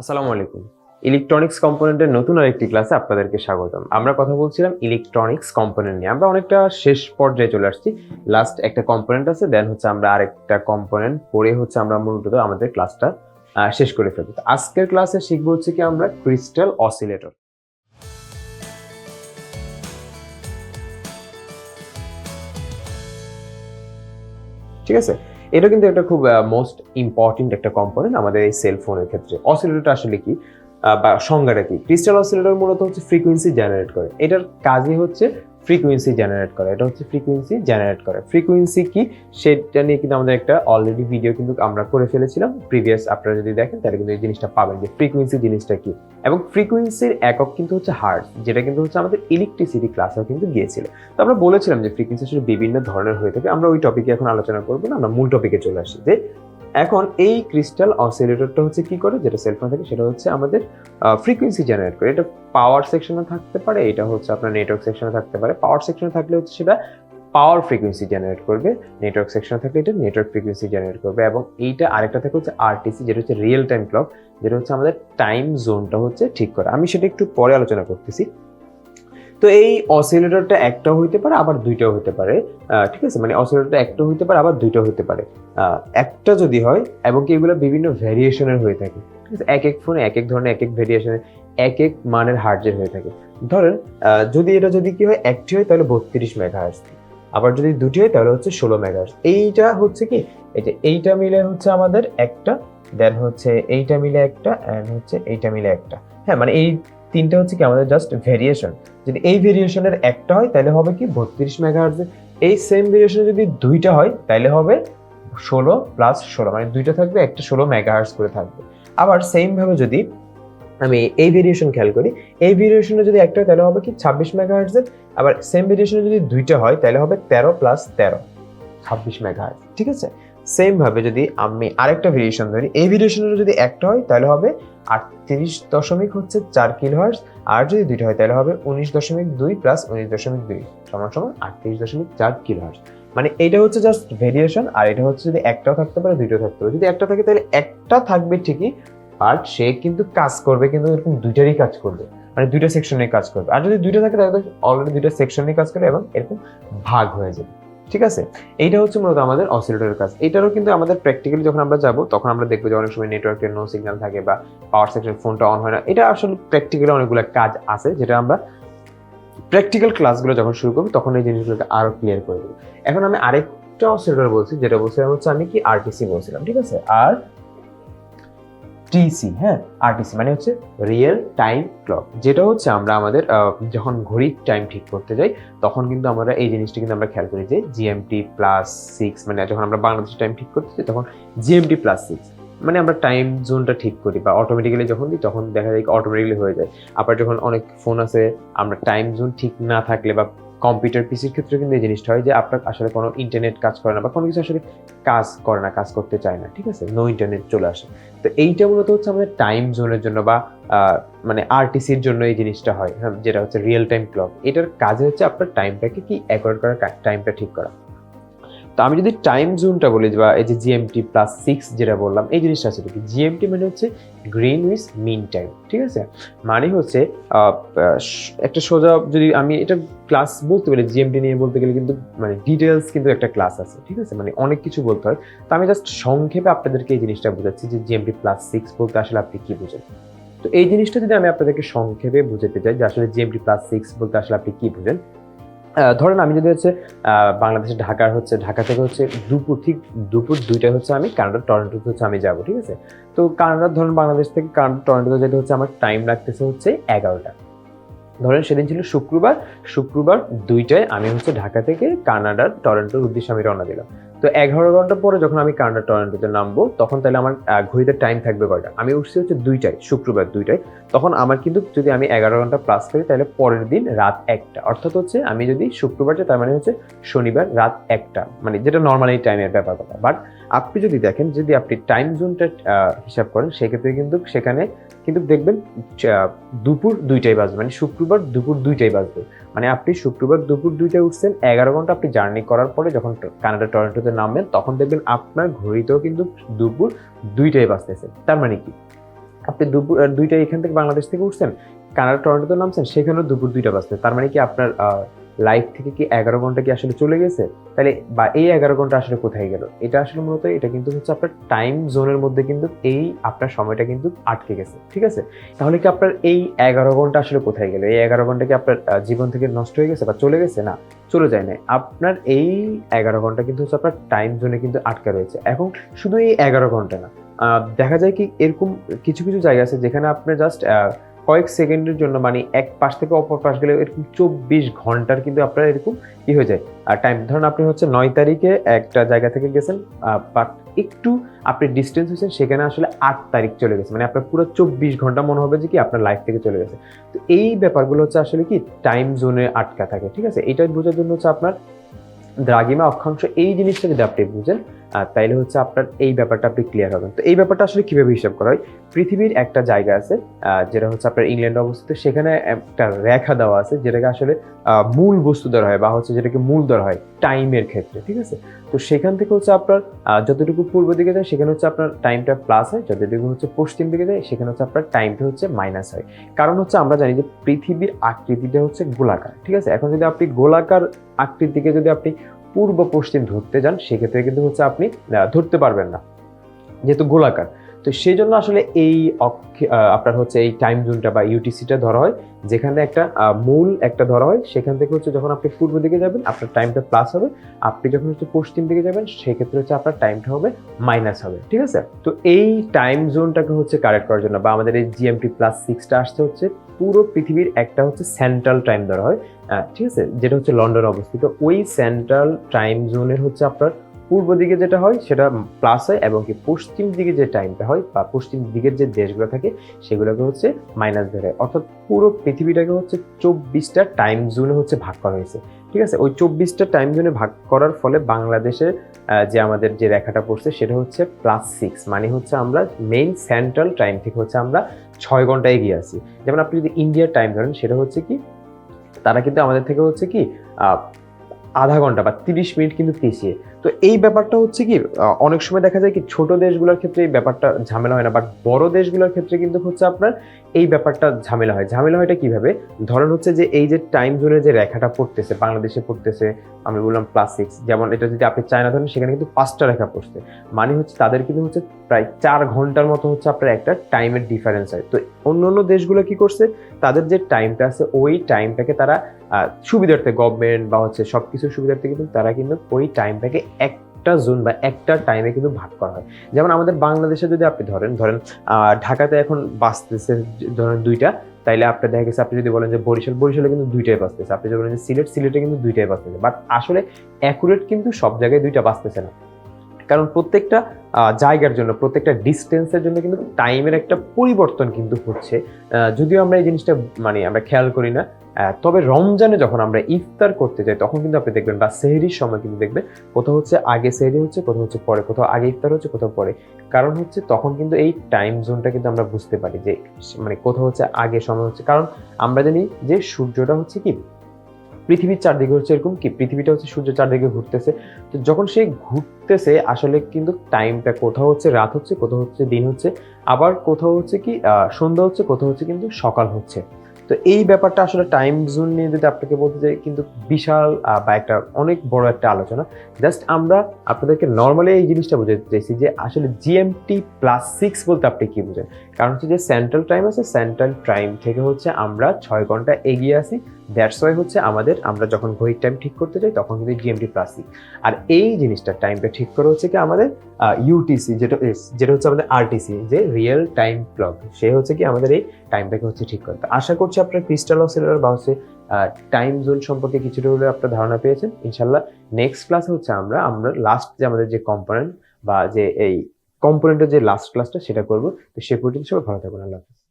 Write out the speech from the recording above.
আসসালামু আলাইকুম। ইলেকট্রনিক্স কম্পোনেন্টের নতুন আরেকটি ক্লাসে আপনাদেরকে স্বাগতম। আমরা কথা বলছিলাম ইলেকট্রনিক্স কম্পোনেন্ট নিয়ে। আমরা অনেকটা শেষ পর্যায়ে চলে আসছি। লাস্ট একটা কম্পোনেন্ট আছে দেন হচ্ছে আমরা আরেকটা কম্পোনেন্ট পড়ে হচ্ছে আমরা মূলত আমাদের ক্লাসটা শেষ করে ফেলব। আজকের ক্লাসে শিখব হচ্ছে কি আমরা ক্রিস্টাল অসিলেটর ঠিক আছে? এটা কিন্তু একটা খুব মোস্ট ইম্পর্টেন্ট একটা কম্পোনেন্ট আমাদের এই সেল ফোনের ক্ষেত্রে। অসিলেটরটা আসলে কি? বা সংজ্ঞাটা কি? ক্রিস্টাল অসিলেটর মূলত হচ্ছে ফ্রিকোয়েন্সি জেনারেট করে। এটার কাজই হচ্ছে ফ্রিকোয়েন্সি জেনারেট করা। এটা হচ্ছে ফ্রিকোয়েন্সি জেনারেট করে। ফ্রিকোয়েন্সি কি? সেটা নিয়ে কিন্তু আমাদের একটা অলরেডি ভিডিও কিন্তু আমরা করে ফেলেছিলাম। প্রিভিয়াস আপনারা যদি দেখেন, তাহলে কিন্তু এই জিনিসটা পাবেন যে ফ্রিকোয়েন্সি জিনিসটা কি। এবং ফ্রিকোয়েন্সির একক কিন্তু হচ্ছে হার্ট যেটা কিন্তু হচ্ছে আমাদের ইলেকট্রিসিটি ক্লাসেও কিন্তু গিয়েছিল। তো আমরা বলেছিলাম যে ফ্রিকোয়েন্সি আসলে বিভিন্ন ধরনের হয়ে থাকে। আমরা ওই টপিকে এখন আলোচনা করব না, আমরা মূল টপিকে চলে আসি। যে এখন এই ক্রিস্টাল অসিলেটরটা হচ্ছে কি করে? যেটা সেলফোন থাকে, সেটা হচ্ছে আমাদের ফ্রিকোয়েন্সি জেনারেট করে। এটা পাওয়ার সেকশনে থাকতে পারে, এটা হচ্ছে আপনার নেটওয়ার্ক সেকশনে থাকতে পারে। পাওয়ার সেকশনে থাকলে হচ্ছে সেটা পাওয়ার ফ্রিকোয়েন্সি জেনারেট করবে। নেটওয়ার্ক সেকশনে থাকলে এটা নেটওয়ার্ক ফ্রিকোয়েন্সি জেনারেট করবে। এবং এইটা আরেকটা থাকে হচ্ছে আরটিসি যেটা হচ্ছে রিয়েল টাইম ক্লক যেটা হচ্ছে আমাদের টাইম জোনটা হচ্ছে ঠিক করা। আমি সেটা একটু পরে আলোচনা করতেছি। তো এই অসিলেটরটা একটাও হইতে পারে, আবার দুইটাও হইতে পারে। ঠিক আছে? মানে অসিলেটরটা একটাও হইতে পারে, আবার দুইটাও হইতে পারে। একটা যদি হয়, এবং কি এগুলো বিভিন্ন ভ্যারিয়েশনের হয়ে থাকে। ঠিক আছে? এক এক ফোনে এক এক ধরনের এক এক ভ্যারিয়েশনের এক এক মানের হার্জের হয়ে থাকে। ধরেন যদি এটা যদি কি হয়, একটি হয়, তাহলে বত্রিশ মেগাহার্জ আবার যদি দুটি হয়, তাহলে হচ্ছে ষোলো মেগাহার্জ এইটা হচ্ছে কি? যে এইটা মিলে হচ্ছে আমাদের একটা দেন হচ্ছে এইটা মিলে একটা অ্যান্ড হচ্ছে এইটা মিলে একটা। হ্যাঁ মানে এই তিনটা হচ্ছে কি আমাদের জাস্ট ভেরিয়েশন যদি এই ভেরিয়েশনের একটা হয়, তাহলে হবে কি বত্রিশ মেগাহার্জের এই সেম ভেরিয়েশনে যদি দুইটা হয়, তাহলে হবে ষোলো প্লাস ষোলো। মানে দুইটা থাকবে, একটা ষোলো মেগাহার্জ করে থাকবে। আবার সেমভাবে যদি আমি এই ভেরিয়েশন খেয়াল করি, এই ভেরিয়েশনে যদি একটা হয়, তাহলে হবে কি ছাব্বিশ মেগাহার্জের আবার সেম ভেরিয়েশনে যদি দুইটা হয়, তাহলে হবে তেরো প্লাস তেরো, ছাব্বিশ মেগাহার্জ ঠিক আছে? সেমভাবে যদি আমি আরেকটা ভেরিয়েশন ধরি, এই ভেরিয়েশনের যদি একটা হয়, তাহলে হবে আটত্রিশ দশমিক হচ্ছে চার কিলো হার্স আর যদি দুইটা হয় তাহলে হবে উনিশ দশমিক দুই প্লাস উনিশ দশমিক দুই, সমান সমান আটত্রিশ দশমিক চার কিলো হার্স মানে এটা হচ্ছে জাস্ট ভেরিয়েশন আর এটা হচ্ছে যদি একটাও থাকতে পারে, দুইটাও থাকতে পারে। যদি একটা থাকে তাহলে একটা থাকবে ঠিকই বাট সে কিন্তু কাজ করবে, কিন্তু এরকম দুইটারই কাজ করবে। মানে দুইটা সেকশনে কাজ করবে। আর যদি দুইটা থাকে তাহলে অলরেডি দুইটা সেকশনে কাজ করে এবং এরকম ভাগ হয়ে যাবে। ঠিক আছে? এইটা হচ্ছে মূলত আমাদের অসিলেটরের কাজ। এটারও কিন্তু আমাদের প্র্যাকটিক্যালি যখন আমরা যাব, তখন আমরা দেখব যে অনেক সময় নেটওয়ার্কের নো সিগন্যাল থাকে বা পাওয়ার সেকশন ফোনটা অন হয় না। এটা আসলে প্র্যাকটিক্যালি অনেকগুলো কাজ আছে, যেটা আমরা প্র্যাকটিক্যাল ক্লাসগুলো যখন শুরু করব, তখন এই জিনিসগুলোকে আরও ক্লিয়ার করে দেবো। এখন আমি আরেকটা অসিলেটর বলছি, যেটা বলছিলাম হচ্ছে আমি কি আরটিসি বলছিলাম, ঠিক আছে? আর টিসি হ্যাঁ? আরটিসি মানে হচ্ছে রিয়েল টাইম ক্লক যেটা হচ্ছে আমরা আমাদের যখন ঘড়ির টাইম ঠিক করতে যাই, তখন কিন্তু আমরা এই জিনিসটা কিন্তু আমরা খেয়াল করি যে জিএমটি প্লাস সিক্স মানে যখন আমরা বাংলাদেশের টাইম ঠিক করতে যাই, তখন জিএমটি প্লাস সিক্স মানে আমরা টাইম জোনটা ঠিক করি বা অটোমেটিক্যালি যখন দিই, তখন দেখা যায় অটোমেটিক্যালি হয়ে যায়। আবার যখন অনেক ফোন আছে, আমরা টাইম জোন ঠিক না থাকলে বা কম্পিউটার পিসির ক্ষেত্রে কিন্তু এই জিনিসটা হয় যে আপনার আসলে কোনো ইন্টারনেট কাজ করে না বা কোনো কিছু আসলে কাজ করে না, কাজ করতে চায় না, ঠিক আছে? নো ইন্টারনেট চলে আসে। তো এইটা মূলত হচ্ছে আমাদের টাইম জোনের জন্য বা মানে আরটিসির জন্য এই জিনিসটা হয় হ্যাঁ? যেটা হচ্ছে রিয়েল টাইম ক্লক এটার কাজে হচ্ছে আপনার টাইমটাকে কি অ্যাকর্ড করা টাইমটা ঠিক করা। তো আমি যদি টাইম জোনটা বলি বা এই যে জিএমটি প্লাস সিক্স যেটা বললাম, এই জিনিসটা আছে কি জিএমটি মানে হচ্ছে গ্রিন উইথ মিন টাইম ঠিক আছে? মানে হচ্ছে একটা সোজা যদি আমি এটা ক্লাস বলতে পারি জিএমটি নিয়ে বলতে গেলে কিন্তু মানে ডিটেলস কিন্তু একটা ক্লাস আছে, ঠিক আছে? মানে অনেক কিছু বলতে হয়। তো আমি জাস্ট সংক্ষেপে আপনাদেরকে এই জিনিসটা বোঝাচ্ছি যে জিএমটি প্লাস সিক্স বলতে আসলে আপনি কি বুঝেন। তো এই জিনিসটা যদি আমি আপনাদেরকে সংক্ষেপে বুঝাতে চাই যে আসলে জিএমটি প্লাস সিক্স বলতে আসলে আপনি কি বুঝেন ধরেন আমি যদি হচ্ছে বাংলাদেশের বাংলাদেশে ঢাকার হচ্ছে, ঢাকা থেকে হচ্ছে দুপুর, ঠিক দুপুর দুইটায় হচ্ছে আমি কানাডার টরেন্টোতে হচ্ছে আমি যাব, ঠিক আছে? তো কানাডার ধরেন বাংলাদেশ থেকে কানাডা, টরেন্টোতে যেতে হচ্ছে আমার টাইম লাগতেছে হচ্ছে এগারোটা। ধরেন সেদিন ছিল শুক্রবার শুক্রবার দুইটায় আমি হচ্ছে ঢাকা থেকে কানাডার টরেন্টোর উদ্দেশ্যে আমি রওনা দিলাম। তো এগারো ঘণ্টা পরে যখন আমি কানাডা টরেন্টোতে নামবো, তখন তাহলে আমার ঘড়িতে টাইম থাকবে কয়টা? আমি উঠছি হচ্ছে দুইটায়, শুক্রবার দুইটায়। তখন আমার কিন্তু যদি আমি এগারো ঘণ্টা প্লাস করি, তাহলে পরের দিন রাত একটা। অর্থাৎ হচ্ছে আমি যদি শুক্রবার যাই, তার মানে হচ্ছে শনিবার রাত একটা। মানে যেটা নর্মালি টাইমের ব্যাপার কথা। বাট আপনি যদি দেখেন, যদি আপনি টাইম জোনটা হিসাব করেন, সেক্ষেত্রে কিন্তু সেখানে কিন্তু দেখবেন দুপুর দুইটাই বাজবে। মানে শুক্রবার দুপুর দুইটাই বাজবে। মানে আপনি শুক্রবার দুপুর দুইটায় উঠছেন, এগারো ঘণ্টা আপনি জার্নি করার পরে যখন কানাডা টরেন্টোতে নামবেন, তখন দেখবেন আপনার ঘড়িতেও কিন্তু দুপুর দুইটায় বাঁচতেছে তার মানে কি? আপনি দুপুর দুইটায় এখান থেকে বাংলাদেশ থেকে উঠছেন কানাডা টরেন্টোতে নামছেন, সেখানেও দুপুর দুইটা বাজতে তার মানে কি আপনার লাইফ থেকে কি এগারো ঘণ্টা কি আসলে চলে গেছে? তাহলে বা এই এগারো ঘণ্টা আসলে কোথায় গেল? এটা আসলে মূলত এটা কিন্তু হচ্ছে আপনার টাইম জোনের মধ্যে কিন্তু এই আপনার সময়টা কিন্তু আটকে গেছে, ঠিক আছে? তাহলে কি আপনার এই এগারো ঘণ্টা আসলে কোথায় গেল? এই এগারো ঘণ্টা কি আপনার জীবন থেকে নষ্ট হয়ে গেছে বা চলে গেছে? না, চলে যায় না আপনার এই এগারো ঘণ্টা কিন্তু হচ্ছে আপনার টাইম জোনে কিন্তু আটকে রয়েছে। এখন শুধু এই এগারো ঘণ্টা না দেখা যায় কি এরকম কিছু কিছু জায়গা আছে যেখানে আপনি জাস্ট কয়েক সেকেন্ডের জন্য মানে এক পাশ থেকে অপর পাশ গেলে এরকম চব্বিশ ঘণ্টার কিন্তু আপনার এরকম কি হয়ে যায়। আর টাইম ধরুন আপনি হচ্ছে নয় তারিখে একটা জায়গা থেকে গেছেন বাট একটু আপনি ডিস্টেন্স হয়েছেন, সেখানে আসলে আট তারিখ চলে গেছে। মানে আপনার পুরো চব্বিশ ঘণ্টা মনে হবে যে কি আপনার লাইফ থেকে চলে গেছে। তো এই ব্যাপারগুলো হচ্ছে আসলে কি টাইম জোনে আটকা থাকে, ঠিক আছে? এটা বোঝার জন্য হচ্ছে আপনার দ্রাগিমা অক্ষাংশ, এই জিনিসটা যদি আপনি বুঝেন তাইলে হচ্ছে আপনার এই ব্যাপারটা আপনি ক্লিয়ার হবেন। তো এই ব্যাপারটা আসলে কীভাবে হিসাব করা হয়? পৃথিবীর একটা জায়গা আছে যেটা হচ্ছে আপনার ইংল্যান্ডে অবস্থিত। সেখানে একটা রেখা দেওয়া আছে, যেটাকে আসলে মূল বস্তু ধরা হয় বা হচ্ছে যেটাকে মূল ধরা হয় টাইমের ক্ষেত্রে, ঠিক আছে? তো সেখান থেকে হচ্ছে আপনার যতটুকু পূর্ব দিকে যায়, সেখানে হচ্ছে আপনার টাইমটা প্লাস হয়, যতটুকু হচ্ছে পশ্চিম দিকে যায়, সেখানে হচ্ছে আপনার টাইমটা হচ্ছে মাইনাস হয়। কারণ হচ্ছে আমরা জানি যে পৃথিবীর আকৃতিটা হচ্ছে গোলাকার, ঠিক আছে? এখন যদি আপনি গোলাকার আকৃতিকে যদি আপনি পূর্ব পশ্চিম ধরতে যান, সেক্ষেত্রে কিন্তু হচ্ছে আপনি ধরতে পারবেন না, যেহেতু গোলাকার। তো সেই জন্য আসলে এই অক্ষ- আপনার হচ্ছে এই টাইম জোনটা বা ইউটিসিটা ধরা হয়, যেখানে একটা মূল একটা ধরা হয়, সেখান থেকে হচ্ছে যখন আপনি পূর্ব দিকে যাবেন, আপনার টাইমটা প্লাস হবে, আপনি যখন হচ্ছে পশ্চিম দিকে যাবেন, সেক্ষেত্রে হচ্ছে আপনার টাইমটা হবে মাইনাস হবে, ঠিক আছে? তো এই টাইম জোনটাকে হচ্ছে কারেক্ট করার জন্য বা আমাদের এই জিএমটি প্লাস সিক্সটা আসতে হচ্ছে পুরো পৃথিবীর একটা হচ্ছে সেন্ট্রাল টাইম ধরা হয় ঠিক আছে, যেটা হচ্ছে লন্ডন অবস্থিত। ওই সেন্ট্রাল টাইম জোনের হচ্ছে আপনার পূর্ব দিকে যেটা হয়, সেটা প্লাস হয় এবং কি পশ্চিম দিকে যে টাইমটা হয় বা পশ্চিম দিকের যে দেশগুলো থাকে, সেগুলোকে হচ্ছে মাইনাস ধরে। অর্থাৎ পুরো পৃথিবীটাকে হচ্ছে চব্বিশটা টাইম জোনে হচ্ছে ভাগ করা হয়েছে। ঠিক আছে, ওই চব্বিশটা টাইম জোনে ভাগ করার ফলে বাংলাদেশের যে আমাদের যে রেখাটা পড়ছে, সেটা হচ্ছে প্লাস সিক্স মানে হচ্ছে আমরা মেইন সেন্ট্রাল টাইম থেকে হচ্ছে আমরা ছয় ঘণ্টা এগিয়ে আছি। যেমন আপনি যদি ইন্ডিয়ার টাইম ধরেন, সেটা হচ্ছে কি তারা কিন্তু আমাদের থেকে হচ্ছে কি আধা ঘণ্টা বা তিরিশ মিনিট কিন্তু পিছিয়ে। তো এই ব্যাপারটা হচ্ছে কি অনেক সময় দেখা যায় কি ছোট দেশগুলোর ক্ষেত্রে এই ব্যাপারটা ঝামেলা হয় না বাট বড় দেশগুলোর ক্ষেত্রে কিন্তু হচ্ছে আপনার এই ব্যাপারটা ঝামেলা হয়। ঝামেলা হয়টা কীভাবে? ধরেন হচ্ছে যে এই যে টাইম জোনের যে রেখাটা পড়তেছে, বাংলাদেশে পড়তেছে, আমি বললাম প্লাস সিক্স যেমন এটা যদি আপনি চায়না ধরেন, সেখানে কিন্তু পাঁচটা রেখা পড়ছে। মানে হচ্ছে তাদের কিন্তু হচ্ছে প্রায় চার ঘণ্টার মতো হচ্ছে আপনার একটা টাইমের ডিফারেন্স হয়। তো অন্য অন্য দেশগুলো কি করছে? তাদের যে টাইমটা আছে, ওই টাইমটাকে তারা সুবিধার্থে গভর্নমেন্ট বা হচ্ছে সব কিছুর সুবিধার্থে কিন্তু তারা কিন্তু ওই টাইমটাকে একটা জোন বা একটা টাইমে কিন্তু ভাগ করা হয়। যেমন আমাদের বাংলাদেশে যদি আপনি ধরেন ধরেন ঢাকাতে এখন বাঁচতেছে ধরেন দুইটা, তাইলে আপনার দেখা গেছে, আপনি যদি বলেন যে বরিশাল, বরিশালে কিন্তু দুইটাই বাঁচতেছে। আপনি যদি বলেন যে সিলেট, সিলেটে কিন্তু দুইটাই বাঁচতেছে। বাট আসলে অ্যাকুরেট কিন্তু সব জায়গায় দুইটা বাঁচতেছে না। কারণ প্রত্যেকটা জায়গার জন্য, প্রত্যেকটা ডিস্টেন্সের জন্য কিন্তু টাইমের একটা পরিবর্তন কিন্তু হচ্ছে। যদিও আমরা এই জিনিসটা মানে আমরা খেয়াল করি না তবে রমজানে যখন আমরা ইফতার করতে যাই, তখন কিন্তু আপনি দেখবেন, বা সেহরির সময় কিন্তু দেখবেন, কোথাও হচ্ছে আগে সেহরি হচ্ছে, কোথাও হচ্ছে পরে, কোথাও আগে ইফতার হচ্ছে, কোথাও পরে। কারণ হচ্ছে তখন কিন্তু এই টাইম জোনটা কিন্তু আমরা বুঝতে পারি যে মানে কোথাও হচ্ছে আগে সময় হচ্ছে। কারণ আমরা জানি যে সূর্যটা হচ্ছে কি? পৃথিবীর চারদিকে হচ্ছে এরকম কি? পৃথিবীটা হচ্ছে সূর্য চারদিকে ঘুরতেছে। তো যখন সে ঘুরতেছে, আসলে কিন্তু টাইমটা কোথাও হচ্ছে, রাত হচ্ছে, কোথাও হচ্ছে, দিন হচ্ছে, আবার কোথাও হচ্ছে কি সন্ধ্যা হচ্ছে, কোথাও হচ্ছে কিন্তু সকাল হচ্ছে। তো এই ব্যাপারটা আসলে টাইম জোন নিয়ে যদি আপনাকে বলতে চাই কিন্তু বিশাল বা একটা অনেক বড় একটা আলোচনা। জাস্ট আমরা আপনাদেরকে নর্মালি এই জিনিসটা বোঝাতে চাইছি যে, আসলে জিএমটি প্লাস সিক্স বলতে আপনি কি বুঝেন? কারণ হচ্ছে যে সেন্ট্রাল টাইম আছে সেন্ট্রাল টাইম থেকে হচ্ছে আমরা ছয় ঘণ্টা এগিয়ে আসি দ্যাটস ওয়াই হচ্ছে আমাদের আমরা যখন ঘড়ির টাইম ঠিক করতে যাই, তখন কিন্তু জিএমটি প্লাস আর এই জিনিসটা টাইমটা ঠিক করে হচ্ছে কি আমাদের ইউটিসি যেটা যেটা হচ্ছে আমাদের আরটিসি যে রিয়েল টাইম ক্লক সে হচ্ছে কি আমাদের এই টাইমটাকে হচ্ছে ঠিক করতে আশা করছি আপনার ক্রিস্টাল অসিলেটর বা হচ্ছে টাইম জোন সম্পর্কে কিছুটা হলে আপনার ধারণা পেয়েছেন। ইনশাল্লাহ নেক্সট ক্লাসে হচ্ছে আমরা আমরা লাস্ট যে আমাদের যে কম্পোনেন্ট বা যে এই কম্পোনেন্টের যে লাস্ট ক্লাসটা সেটা করব। তো সে পর্যন্ত সবাই ভালো থাকুন, আল্লাহ হাফিজ।